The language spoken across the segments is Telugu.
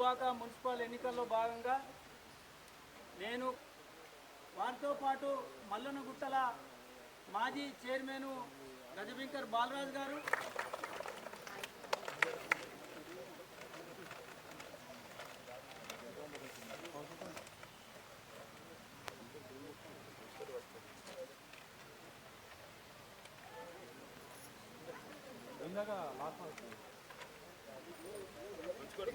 దుబ్బాక మున్సిపల్ ఎన్నికల్లో భాగంగా నేను వారితో పాటు మల్లనగుట్టల మాజీ చైర్మన్ గజబింకర్ బాలరాజు గారు హలో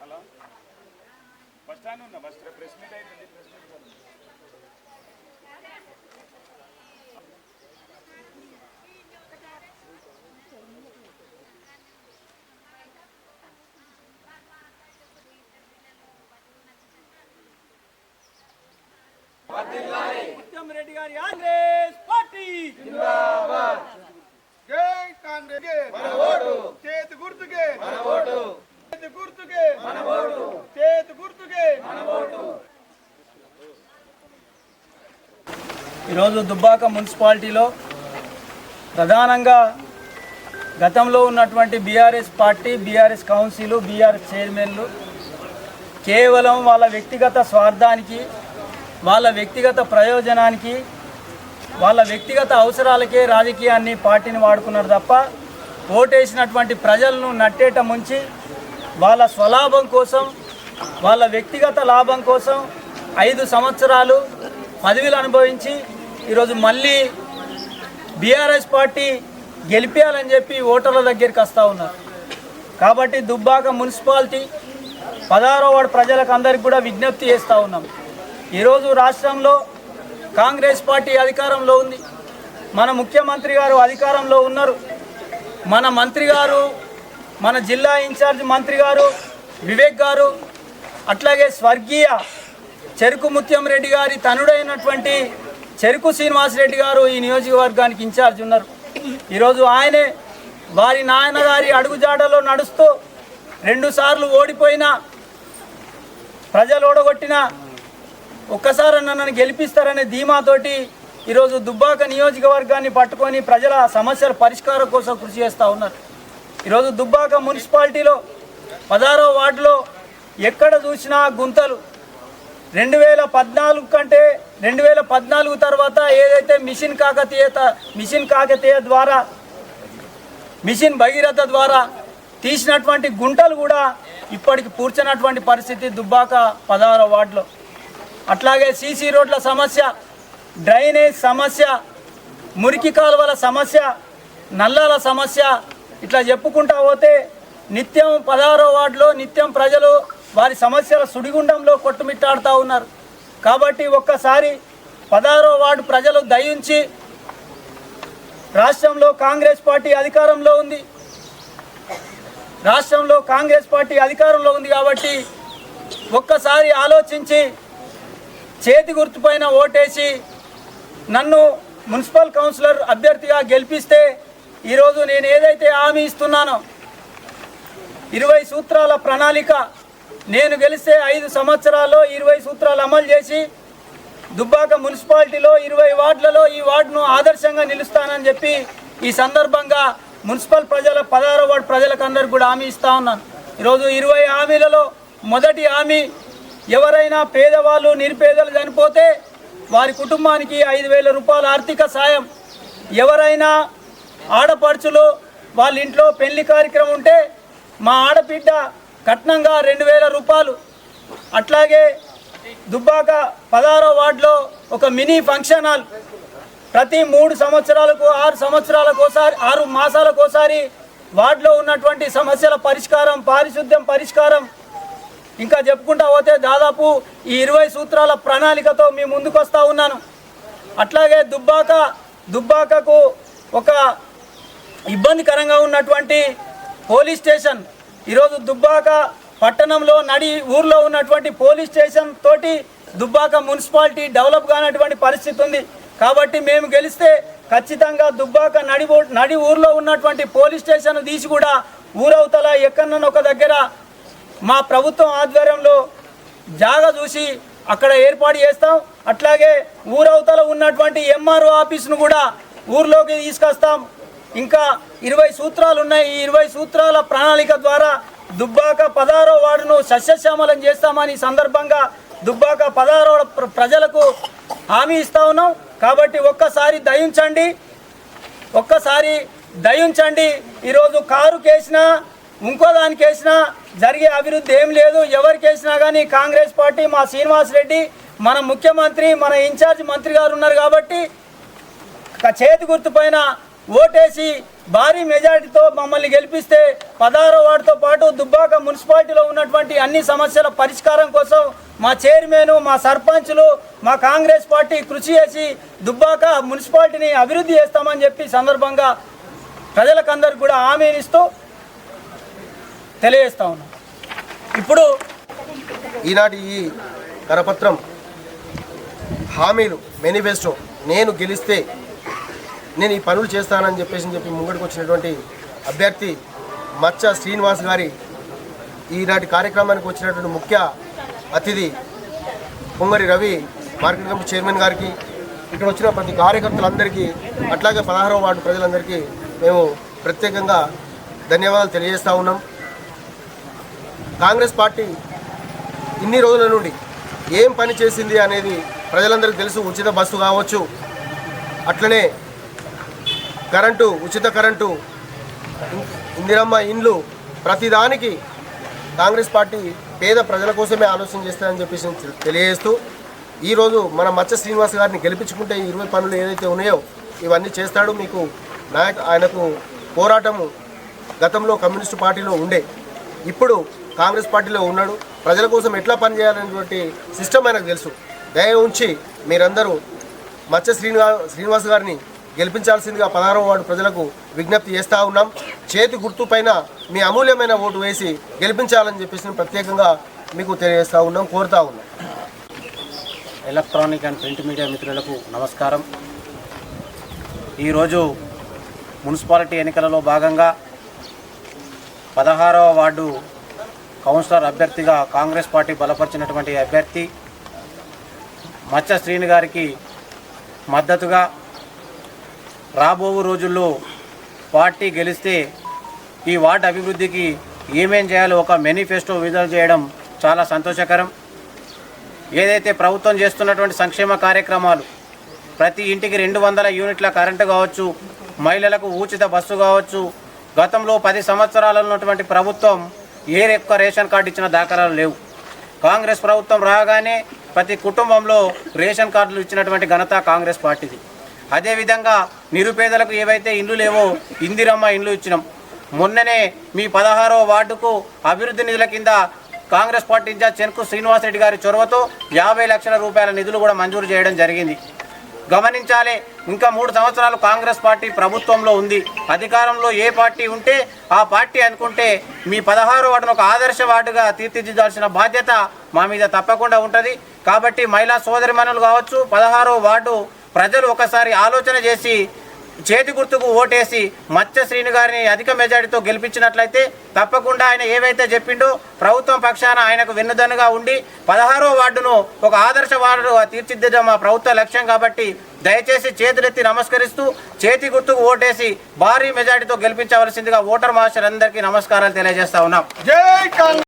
హలో బస్ స్టాండ్ ఉన్నా బస్ ప్రెస్ మీట్ అయిందండి ప్రెస్ మీట్ గారి కాంగ్రెస్ పార్టీ. జై కాంగ్రెస్ మన ఓటు. చేతి గుర్తుకే. మన ఓటు. చేతి గుర్తుకే. మన ఓటు. చేతి గుర్తుకే. మన ఓటు. ఈరోజు దుబ్బాక మున్సిపాలిటీలో ప్రధానంగా గతంలో ఉన్నటువంటి BRS party BRS council BRS చైర్మన్లు కేవలం వాళ్ళ వ్యక్తిగత స్వార్థానికి వాళ్ళ వ్యక్తిగత ప్రయోజనానికి వాళ్ళ వ్యక్తిగత అవసరాలకే రాజకీయాన్ని పార్టీని వాడుకున్నారు తప్ప ఓటేసినటువంటి ప్రజలను నట్టేట ముంచి వాళ్ళ స్వలాభం కోసం వాళ్ళ వ్యక్తిగత లాభం కోసం ఐదు సంవత్సరాలు పదవిలు అనుభవించి ఈరోజు మళ్ళీ బీఆర్ఎస్ పార్టీ గెలిపేయాలని చెప్పి ఓటర్ల దగ్గరికి వస్తూ ఉన్నారు. కాబట్టి దుబ్బాక మున్సిపాలిటీ పదహారో వాడు ప్రజలకు అందరికి కూడా విజ్ఞప్తి చేస్తూ ఉన్నాం. ఈరోజు రాష్ట్రంలో కాంగ్రెస్ పార్టీ అధికారంలో ఉంది. మన ముఖ్యమంత్రి గారు అధికారంలో ఉన్నారు. మన మంత్రి గారు మన జిల్లా ఇన్ఛార్జ్ మంత్రి గారు వివేక్ గారు అట్లాగే స్వర్గీయ చెరుకు ముత్యం రెడ్డి గారి తనుడైనటువంటి చెరుకు శ్రీనివాస్ రెడ్డి గారు ఈ నియోజకవర్గానికి ఇన్ఛార్జ్ ఉన్నారు. ఈరోజు ఆయనే వారి నాయనగారి అడుగుజాడలో నడుస్తూ రెండుసార్లు ఓడిపోయిన ప్రజలు ఓడగొట్టినా ఒక్కసారి నన్ను గెలిపిస్తారనే ధీమాతోటి ఈరోజు దుబ్బాక నియోజకవర్గాన్ని పట్టుకొని ప్రజల సమస్యల పరిష్కారం కోసం కృషి చేస్తూ ఉన్నారు. ఈరోజు దుబ్బాక మున్సిపాలిటీలో పదహారవ వార్డులో ఎక్కడ చూసినా గుంతలు. రెండు వేల పద్నాలుగు కంటే రెండు వేల పద్నాలుగు తర్వాత ఏదైతే మిషన్ కాకతీయ మిషన్ కాకతీయ ద్వారా మిషన్ భగీరథ ద్వారా తీసినటువంటి గుంటలు కూడా ఇప్పటికి పూడ్చినటువంటి పరిస్థితి దుబ్బాక పదహారో వార్డులో. అట్లాగే సీసీ రోడ్ల సమస్య డ్రైనేజ్ సమస్య మురికి కాలువల సమస్య నల్లాల సమస్య ఇట్లా చెప్పుకుంటా పోతే నిత్యం పదహారో వార్డులో నిత్యం ప్రజలు వారి సమస్యల సుడిగుండంలో కొట్టుమిట్టాడుతూ ఉన్నారు. కాబట్టి ఒక్కసారి పదహారో వార్డు ప్రజలు దయించి రాష్ట్రంలో కాంగ్రెస్ పార్టీ అధికారంలో ఉంది. రాష్ట్రంలో కాంగ్రెస్ పార్టీ అధికారంలో ఉంది కాబట్టి ఒక్కసారి ఆలోచించి చేతి గుర్తుపైన ఓటేసి నన్ను మున్సిపల్ కౌన్సిలర్ అభ్యర్థిగా గెలిపిస్తే ఈరోజు నేను ఏదైతే హామీ ఇస్తున్నానో ఇరవై సూత్రాల ప్రణాళిక నేను గెలిస్తే ఐదు సంవత్సరాల్లో ఇరవై సూత్రాలు అమలు చేసి దుబ్బాక మున్సిపాలిటీలో ఇరవై వార్డులలో ఈ వార్డును ఆదర్శంగా నిలుస్తానని చెప్పి ఈ సందర్భంగా మున్సిపల్ ప్రజల పదహారో వార్డు ప్రజలకు అందరికి కూడా హామీ ఇస్తా ఉన్నాను. ఈరోజు ఇరవై హామీలలో మొదటి హామీ ఎవరైనా పేదవాళ్ళు నిరుపేదలు చనిపోతే వారి కుటుంబానికి ఐదు వేల రూపాయల ఆర్థిక సాయం. ఎవరైనా ఆడపడుచులు వాళ్ళ ఇంట్లో పెళ్ళి కార్యక్రమం ఉంటే మా ఆడబిడ్డ కట్నంగా రెండు వేల రూపాయలు. అట్లాగే దుబ్బాక పదహారో వార్డులో ఒక మినీ ఫంక్షన్ హాల్. ప్రతి మూడు సంవత్సరాలకు ఆరు సంవత్సరాలకోసారి ఆరు మాసాలకోసారి వార్డులో ఉన్నటువంటి సమస్యల పరిష్కారం పారిశుద్ధ్యం పరిష్కారం ఇంకా చెప్పుకుంటా పోతే దాదాపు ఈ ఇరవై సూత్రాల ప్రణాళికతో మీ ముందుకు వస్తూ ఉన్నాను. అట్లాగే దుబ్బాక దుబ్బాకకు ఒక ఇబ్బందికరంగా ఉన్నటువంటి పోలీస్ స్టేషన్ ఈరోజు దుబ్బాక పట్టణంలో నడి ఊర్లో ఉన్నటువంటి పోలీస్ స్టేషన్ తోటి దుబ్బాక మున్సిపాలిటీ డెవలప్ కానటువంటి పరిస్థితి ఉంది. కాబట్టి మేము గెలిస్తే ఖచ్చితంగా దుబ్బాక నడి నడి ఊర్లో ఉన్నటువంటి పోలీస్ స్టేషన్ తీసి కూడా ఊరవతల ఎక్కడన్నా ఒక దగ్గర మా ప్రభుత్వం ఆధ్వర్యంలో జాగా చూసి అక్కడ ఏర్పాటు చేస్తాం. అట్లాగే ఊరవతల ఉన్నటువంటి ఎంఆర్ఓ ఆఫీస్ను కూడా ఊర్లోకి తీసుకొస్తాం. ఇంకా ఇరవై సూత్రాలు ఉన్నాయి. ఈ ఇరవై సూత్రాల ప్రణాళిక ద్వారా దుబ్బాక పదహారో వార్డును సస్యశ్యామలం చేస్తామని సందర్భంగా దుబ్బాక పదహారో ప్రజలకు హామీ ఇస్తా ఉన్నాం. కాబట్టి ఒక్కసారి దయించండి. ఒక్కసారి దయించండి. ఈరోజు కారు కేసినా ఇంకో దానికి వేసినా జరిగే అభివృద్ధి ఏం లేదు. ఎవరికి వేసినా కానీ కాంగ్రెస్ పార్టీ మా శ్రీనివాస్ రెడ్డి మన ముఖ్యమంత్రి మన ఇన్ఛార్జ్ మంత్రి గారు ఉన్నారు కాబట్టి చేతి గుర్తు పైన ఓటేసి భారీ మెజారిటీతో మమ్మల్ని గెలిపిస్తే పదహారో వార్డుతో పాటు దుబ్బాక మున్సిపాలిటీలో ఉన్నటువంటి అన్ని సమస్యల పరిష్కారం కోసం మా చైర్మన్ మా సర్పంచ్లు మా కాంగ్రెస్ పార్టీ కృషి చేసి దుబ్బాక మున్సిపాలిటీని అభివృద్ధి చేస్తామని చెప్పి సందర్భంగా ప్రజలకందరికి కూడా హామీనిస్తూ తెలియజేస్తా ఉన్నాం. ఇప్పుడు ఈనాటి ఈ కరపత్రం హామీలు మేనిఫెస్టో నేను గెలిస్తే నేను ఈ పనులు చేస్తానని చెప్పేసి చెప్పి ముంగడికి వచ్చినటువంటి అభ్యర్థి మచ్చ శ్రీనివాస్ గారి ఈనాటి కార్యక్రమానికి వచ్చినటువంటి ముఖ్య అతిథి Pongari Ravi market committee chairman గారికి ఇక్కడ వచ్చిన ప్రతి కార్యకర్తలందరికీ అట్లాగే పదహారవ వార్డు ప్రజలందరికీ మేము ప్రత్యేకంగా ధన్యవాదాలు తెలియజేస్తూ ఉన్నాం. కాంగ్రెస్ పార్టీ ఇన్ని రోజుల నుండి ఏం పని చేసింది అనేది ప్రజలందరికీ తెలుసు. ఉచిత బస్సు కావచ్చు అట్లనే కరెంటు ఉచిత కరెంటు ఇందిరమ్మ ఇండ్లు ప్రతిదానికి కాంగ్రెస్ పార్టీ పేద ప్రజల కోసమే ఆలోచన చేస్తారని చెప్పేసి తెలియజేస్తూ ఈరోజు మన మచ్చ శ్రీనివాస్ గారిని గెలిపించుకుంటే ఇరవై పనులు ఏదైతే ఉన్నాయో ఇవన్నీ చేస్తాడు. మీకు నాయక ఆయనకు పోరాటము గతంలో కమ్యూనిస్టు పార్టీలో ఉండే. ఇప్పుడు కాంగ్రెస్ పార్టీలో ఉన్నాడు. ప్రజల కోసం ఎట్లా పనిచేయాలనేటువంటి సిస్టమ్ ఆయనకు తెలుసు. దయ ఉంచి మీరందరూ మత్స్య శ్రీనివా శ్రీనివాస్ గారిని గెలిపించాల్సిందిగా పదహారవ వార్డు ప్రజలకు విజ్ఞప్తి చేస్తూ ఉన్నాం. చేతి గుర్తు పైన మీ అమూల్యమైన ఓటు వేసి గెలిపించాలని చెప్పేసి ప్రత్యేకంగా మీకు తెలియజేస్తూ ఉన్నాం కోరుతా ఉన్నాం. ఎలక్ట్రానిక్ అండ్ ప్రింట్ మీడియా మిత్రులకు నమస్కారం. ఈరోజు మున్సిపాలిటీ ఎన్నికలలో భాగంగా పదహారవ వార్డు కౌన్సిలర్ అభ్యర్థిగా కాంగ్రెస్ పార్టీ బలపరిచినటువంటి అభ్యర్థి మచ్చ శ్రీని గారికి మద్దతుగా రాబో రోజుల్లో పార్టీ గెలిస్తే ఈ వార్డు అభివృద్ధికి ఏమేం చేయాలో ఒక మేనిఫెస్టో విడుదల చేయడం చాలా సంతోషకరం. ఏదైతే ప్రభుత్వం చేస్తున్నటువంటి సంక్షేమ కార్యక్రమాలు ప్రతి ఇంటికి రెండు వందల యూనిట్ల కరెంటు కావచ్చు మహిళలకు ఉచిత బస్సు కావచ్చు గతంలో పది సంవత్సరాలు ఉన్నటువంటి ప్రభుత్వం ఏ ఒక్క రేషన్ కార్డు ఇచ్చిన దాఖలాలు లేవు. కాంగ్రెస్ ప్రభుత్వం రాగానే ప్రతి కుటుంబంలో రేషన్ కార్డులు ఇచ్చినటువంటి ఘనత కాంగ్రెస్ పార్టీది. అదేవిధంగా నిరుపేదలకు ఏవైతే ఇండ్లు లేవో ఇందిరమ్మ ఇండ్లు ఇచ్చినాం. మొన్ననే మీ పదహారవ వార్డుకు అభివృద్ధి నిధుల కింద కాంగ్రెస్ పార్టీ ఇన్ఛార్జ్ చెన్కు శ్రీనివాసరెడ్డి గారి చొరవతో యాభై లక్షల రూపాయల నిధులు కూడా మంజూరు చేయడం జరిగింది. గమనించాలి. ఇంకా మూడు సంవత్సరాలు కాంగ్రెస్ పార్టీ ప్రభుత్వంలో ఉంది. అధికారంలో ఏ పార్టీ ఉంటే ఆ పార్టీ అనుకుంటే మీ పదహారు వార్డును ఒక ఆదర్శ వార్డుగా తీర్చిదిద్దాల్సిన బాధ్యత మా మీద తప్పకుండా ఉంటుంది. కాబట్టి మహిళా సోదరిమణులు కావచ్చు పదహారో వార్డు ప్రజలు ఒకసారి ఆలోచన చేసి చేతి గుర్తుకు ఓటేసి మత్స్య శ్రీని గారిని అధిక మెజారిటీతో గెలిపించినట్లయితే తప్పకుండా ఆయన ఏవైతే చెప్పిండో ప్రభుత్వం పక్షాన ఆయనకు వెన్నుదన్నుగా ఉండి పదహారో వార్డును ఒక ఆదర్శ వార్డుగా తీర్చిదిద్దడం మా ప్రభుత్వ లక్ష్యం కాబట్టి దయచేసి చేతులెత్తి నమస్కరిస్తూ చేతి గుర్తుకు ఓటేసి భారీ మెజారిటీతో గెలిపించవలసిందిగా ఓటర్ మాస్టర్ అందరికీ నమస్కారాలు తెలియజేస్తా ఉన్నాం.